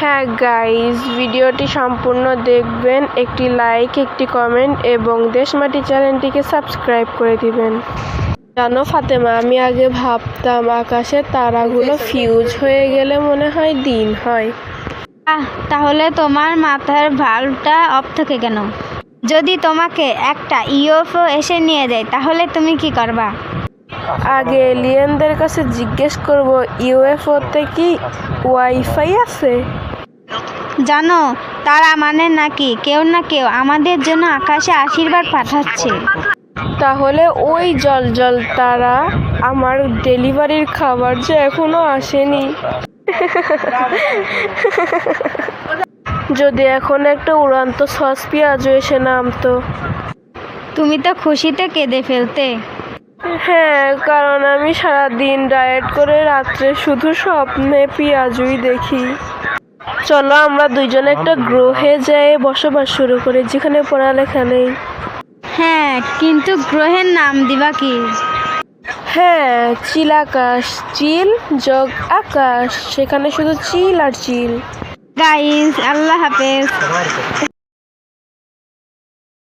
হ্যাঁ গাইস ভিডিওটি সম্পূর্ণ দেখবেন। একটি লাইক একটি কমেন্ট এবং দেশমাটি চ্যানেলটিকে সাবস্ক্রাইব করে দিবেন। জানো ফাতেমা আমি আগে ভাবতাম আকাশের তারাগুলো ফিউজ হয়ে গেলে মনে হয় দিন হয়। আহ তাহলে তোমার মাথার ভালভটা অফ থাকে কেন? যদি তোমাকে একটা ইউএফও এসে নিয়ে যায় তাহলে তুমি কি করবা? আগে এলিয়েনদের কাছে জিজ্ঞেস করব ইউএফওতে কি ওয়াইফাই আছে? জানো তারা মানে নাকি কেউ না কেউ আমাদের জন্য আকাশে আশীর্বাদ পাঠাচ্ছে। তাহলে ওই জল জল তারা আমার ডেলিভারির খাবার যে এখনও আসেনি। যদি এখন একটা উড়ান্ত সস পেঁয়াজও এসে নামতো। তুমি তো খুশিতে কেঁদে ফেলতে। হ্যাঁ কারণ আমি সারা দিন ডায়েট করে রাত্রে শুধু স্বপ্নে পেঁয়াজুই দেখি। চলো আমরা দুইজনে একটা গ্রহে যাই বসবাস শুরু করি যেখানে পড়ালেখা নেই। হ্যাঁ কিন্তু গ্রহের নাম দিবা কি? হ্যাঁ চিল আকাশ চিল যোগ আকাশ সেখানে শুধু চিল আর চিল। গাইস আল্লাহ হাফেজ।